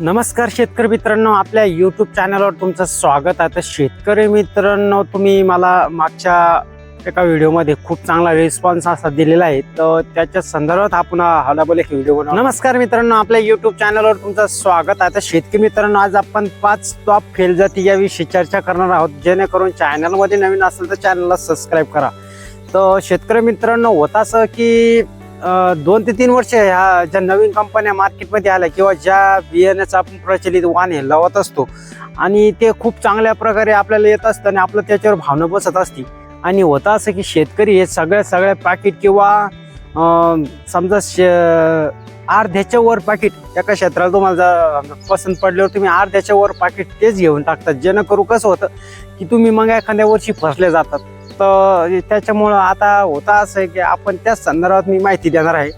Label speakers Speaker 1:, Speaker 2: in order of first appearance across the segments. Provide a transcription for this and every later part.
Speaker 1: नमस्कार शेतकरी मित्रांनो आपल्या यूट्यूब चॅनलवर तुमचं स्वागत आहे. तर शेतकरी मित्रांनो तुम्ही मला मागच्या एका व्हिडिओमध्ये खूप चांगला रिस्पॉन्स असा दिलेला आहे. तर त्याच्या संदर्भात आपण हलाबोल एक व्हिडिओ बनवू नमस्कार मित्रांनो आपल्या यूट्यूब चॅनलवर तुमचं स्वागत आहे. तर शेतकरी मित्रांनो आज आपण पाच टॉप फेल जाती याविषयी चर्चा करणार आहोत. जेणेकरून चॅनलमध्ये नवीन असेल तर चॅनलला सबस्क्राईब करा. तर शेतकरी मित्रांनो होत असं की दोन ते तीन वर्ष ह्या ज्या नवीन कंपन्या मार्केटमध्ये आल्या किंवा ज्या बियाण्याचा आपण प्रचलित वाण हे लावत असतो आणि ते खूप चांगल्या प्रकारे आपल्याला येत असतं आणि आपलं त्याच्यावर भावना बसत असते. आणि होतं असं की शेतकरी हे सगळ्या सगळ्या पॅकेट किंवा समजा शे अर्ध्याच्या वर पाकिट एका क्षेत्राला तुम्हाला जर पसंत पडल्यावर तुम्ही अर्ध्याच्या वर पाकिट तेच घेऊन टाकतात. जेणेकरून कसं होतं की तुम्ही मग एखाद्या वर्षी फसले जातात. तर त्याच्यामुळं आता होता असं आहे की आपण त्याच संदर्भात मी माहिती देणार आहे.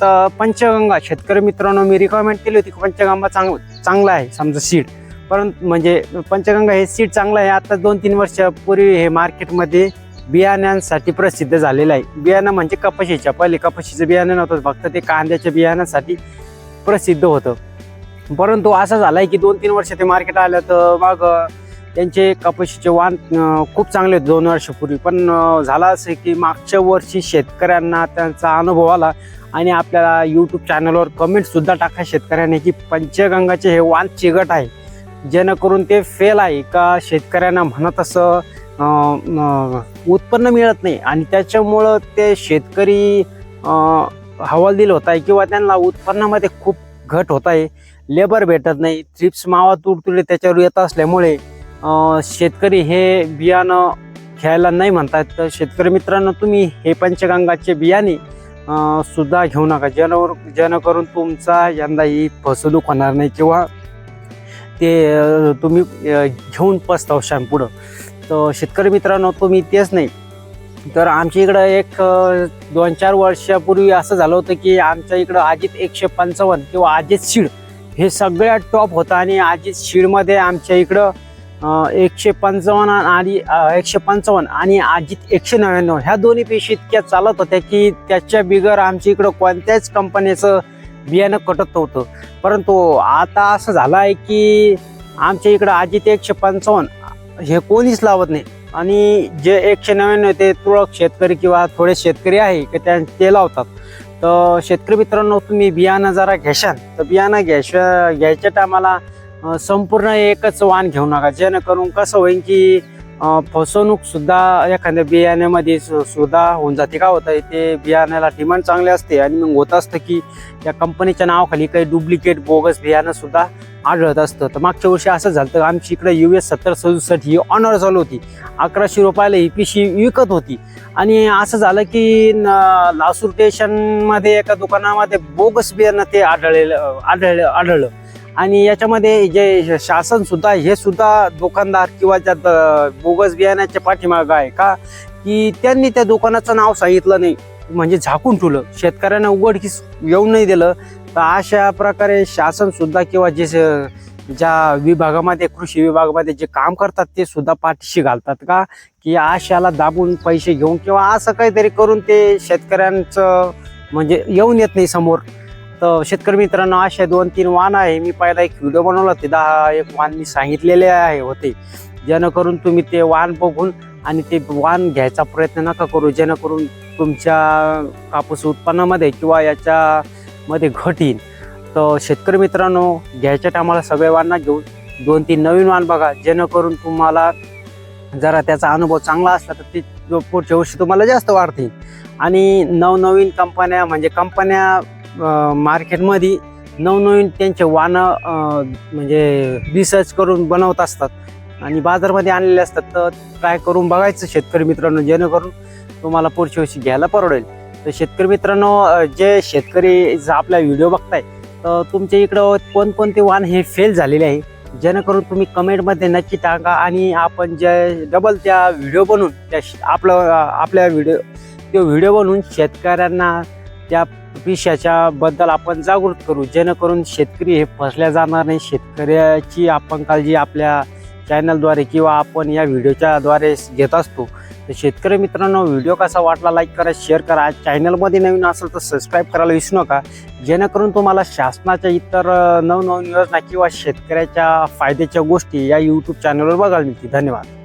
Speaker 1: तर पंचगंगा शेतकरी मित्रांनो मी रिकमेंड केली होती की पंचगंगा चांग चांगला आहे समजा सीड परंतु म्हणजे पंचगंगा हे सीड चांगलं आहे. आता दोन तीन वर्षापूर्वी हे मार्केटमध्ये बियाण्यांसाठी प्रसिद्ध झालेलं आहे. बियाणं म्हणजे कपाशीच्या पहिले कपाशीचं बियाणं नव्हतं फक्त ते कांद्याच्या बियाण्यासाठी प्रसिद्ध होतं. परंतु असं झालं आहे की दोन तीन वर्ष ते मार्केट आलं तर मग त्यांचे कपाशीचे वाण खूप चांगले होते दोन वर्षापूर्वी. पण झाला झालं असं की मागच्या वर्षी शेतकऱ्यांना त्यांचा अनुभव आला आणि आपल्याला यूट्यूब चॅनलवर कमेंटसुद्धा टाका शेतकऱ्यांनी की पंचगंगाचे हे वाण चिगट आहे. जेणेकरून ते फेल आहे का शेतकऱ्यांना म्हणत असं उत्पन्न मिळत नाही. आणि त्याच्यामुळं ते शेतकरी अं, हवालदिल होत आहे किंवा त्यांना उत्पन्नामध्ये खूप घट होत आहे. लेबर भेटत नाही. थ्रिप्स मावा तुडतुडे त्याच्यावर येत असल्यामुळे शेतकरी हे बियाणं घ्यायला नाही म्हणतात. तर शेतकरी मित्रांनो तुम्ही हे पंचगंगाचे बियाणे सुद्धा घेऊ नका. जेणेवर जेणेकरून तुमचा यंदा ही फसवणूक होणार नाही किंवा ते तुम्ही घेऊन पस्तावशान पुढं तर शेतकरी मित्रांनो तुम्ही तेच नाही. तर आमच्या इकडं एक दोन चार वर्षापूर्वी असं झालं होतं की आमच्या इकडं अजित एकशे पंचावन्न किंवा अजित शीड हे सगळ्यात टॉप होतं आणि अजित शीडमध्ये आमच्या इकडं एकशे पंचावन्न आणि एकशे पंचावन्न आणि अजित एकशे नव्याण्णव. ह्या दोन्ही पेशी इतक्या चालत होत्या की त्याच्या बिगर आमच्या इकडं कोणत्याच कंपनीचं बियाणं कटत नव्हतं. परंतु आता असं झालं आहे की आमच्या इकडं अजित एकशे पंचावन्न हे कोणीच लावत नाही. आणि जे एकशे नव्याण्णव ते तुळक शेतकरी किंवा थोडे शेतकरी आहे की त्या ते लावतात. तर शेतकरी मित्रांनो तुम्ही बियाणं जरा घ्याशाल. तर बियाणं घ्यायच्या घ्यायच्या टायमाला संपूर्ण एकच वाण घेऊ नका. जेणेकरून कसं होईल की फसवणूकसुद्धा फसवणूक सुद्धा एखाद्या बियाण्यामध्ये सु- सुद्धा होऊन जाते. का होतं ते बियाण्याला डिमांड चांगली असते आणि मग होत असतं की या कंपनीच्या नावाखाली काही डुप्लिकेट बोगस बियाणं सुद्धा आढळत असतं. तर मागच्या वर्षी असं झालं तर आमची इकडे यू एस सत्तर सदुसष्ट ही ऑनर चालू होती. अकराशे रुपयाला ही पिशी विकत होती. आणि असं झालं की न- लासूर स्टेशनमध्ये एका दुकानामध्ये बोगस बियाणं ते आढळलेलं आढळलं आढळलं. आणि याच्यामध्ये जे शासन सुद्धा हे सुद्धा दुकानदार किंवा ज्या द- बोगस बियाण्याच्या पाठीमागं आहे का? की त्यांनी त्या दुकानाचं नाव सांगितलं नाही. म्हणजे झाकून ठेवलं. शेतकऱ्यांना उघडकीस येऊ नाही दिलं. तर अशा प्रकारे शासन सुद्धा किंवा जे स- ज्या विभागामध्ये कृषी विभागामध्ये जे काम करतात ते सुद्धा पाठीशी घालतात का? की आशाला दाबून पैसे घेऊन किंवा असं काहीतरी करून ते शेतकऱ्यांचं म्हणजे येऊन येत नाही समोर. तर शेतकरी मित्रांनो असे दोन तीन वाहन आहे. मी पहिला एक व्हिडिओ बनवला ते दहा एक वाहन मी सांगितलेले आहे होते. जेणेकरून तुम्ही ते वाहन बघून आणि ते वाहन घ्यायचा प्रयत्न नका करू. जेणेकरून तुमच्या कापूस उत्पन्नामध्ये किंवा याच्यामध्ये घट येईल. तर शेतकरी मित्रांनो घ्यायच्या टायमाला सगळे वाहना घेऊन दोन तीन नवीन वाहन बघा. जेणेकरून तुम्हाला जरा त्याचा अनुभव चांगला असला तर ते जो पुढच्या वर्षी तुम्हाला जास्त वाढतील. आणि नवनवीन कंपन्या म्हणजे कंपन्या मार्केटमध्ये नवनवीन त्यांचे वानं म्हणजे रिसर्च करून बनवत असतात. आणि बाजारमध्ये आणलेले असतात. तर ट्राय करून बघायचं शेतकरी मित्रांनो जेणेकरून तुम्हाला पुढच्या वर्षी घ्यायला परवडेल. तर शेतकरी मित्रांनो जे शेतकरी जर आपला व्हिडिओ बघताय तर तुमच्या इकडं कोणकोणते वाहन हे फेल झालेले आहे? जेणेकरून तुम्ही कमेंटमध्ये नक्की टाका आणि आपण जे डबल त्या व्हिडिओ बनवून त्या श- आपलं आपल्या व्हिडिओ तो व्हिडिओ बनवून शेतकऱ्यांना त्या विषयाच्याबद्दल आपण जागृत करू. जेणेकरून शेतकरी हे फसल्या जाणार नाही. शेतकऱ्याची आपण काळजी आपल्या चॅनलद्वारे किंवा आपण या व्हिडिओच्या द्वारे घेत असतो. तर शेतकरी मित्रांनो व्हिडिओ कसा वाटला लाईक करा शेअर करा. चॅनलमध्ये नवीन असेल तर सबस्क्राईब करायला विसरू नका. जेणेकरून तुम्हाला शासनाच्या इतर नवनवीन योजना किंवा शेतकऱ्याच्या फायद्याच्या गोष्टी या यूट्यूब चॅनलवर बघायला मिळतील. धन्यवाद.